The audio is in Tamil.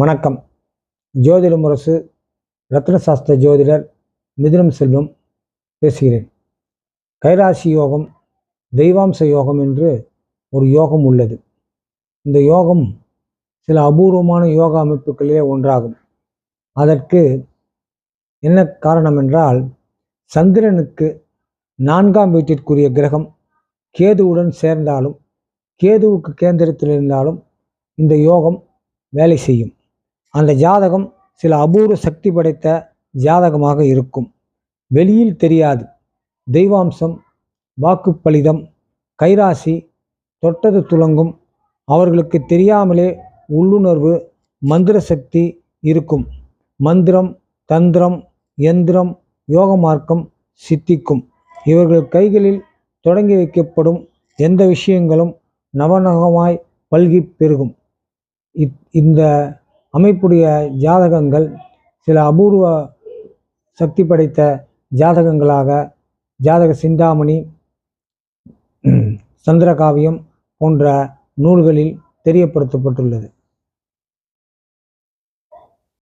வணக்கம். ஜோதிட முரசு ரத்னசாஸ்திர ஜோதிடர் மிதுனம் செல்வம் பேசுகிறேன். கைராசி யோகம் தெய்வாம்ச யோகம் என்று ஒரு யோகம் உள்ளது. இந்த யோகம் சில அபூர்வமான யோகா அமைப்புகளிலே ஒன்றாகும். அதற்கு என்ன காரணம் என்றால் சந்திரனுக்கு நான்காம் வீட்டிற்குரிய கிரகம் கேதுவுடன் சேர்ந்தாலும் கேதுவுக்கு கேந்திரத்தில் இருந்தாலும் இந்த யோகம் வேலை செய்யும். அந்த ஜாதகம் சில அபூர்வ சக்தி படைத்த ஜாதகமாக இருக்கும். வெளியில் தெரியாது. தெய்வாம்சம் வாக்குப்பளிதம் கைராசி தொட்டது துலங்கும். அவர்களுக்கு தெரியாமலே உள்ளுணர்வு மந்திர சக்தி இருக்கும். மந்திரம் தந்திரம் யந்திரம் யோக மார்க்கம் சித்திக்கும். இவர்கள் கைகளில் தொடங்கி வைக்கப்படும் எந்த விஷயங்களும் நவநகமாய் பல்கி பெருகும். இந்த அமைப்புடைய ஜாதகங்கள் சில அபூர்வ சக்தி படைத்த ஜாதகங்களாக ஜாதக சிந்தாமணி சந்திரகாவியம் போன்ற நூல்களில் தெரியப்படுத்தப்பட்டுள்ளது.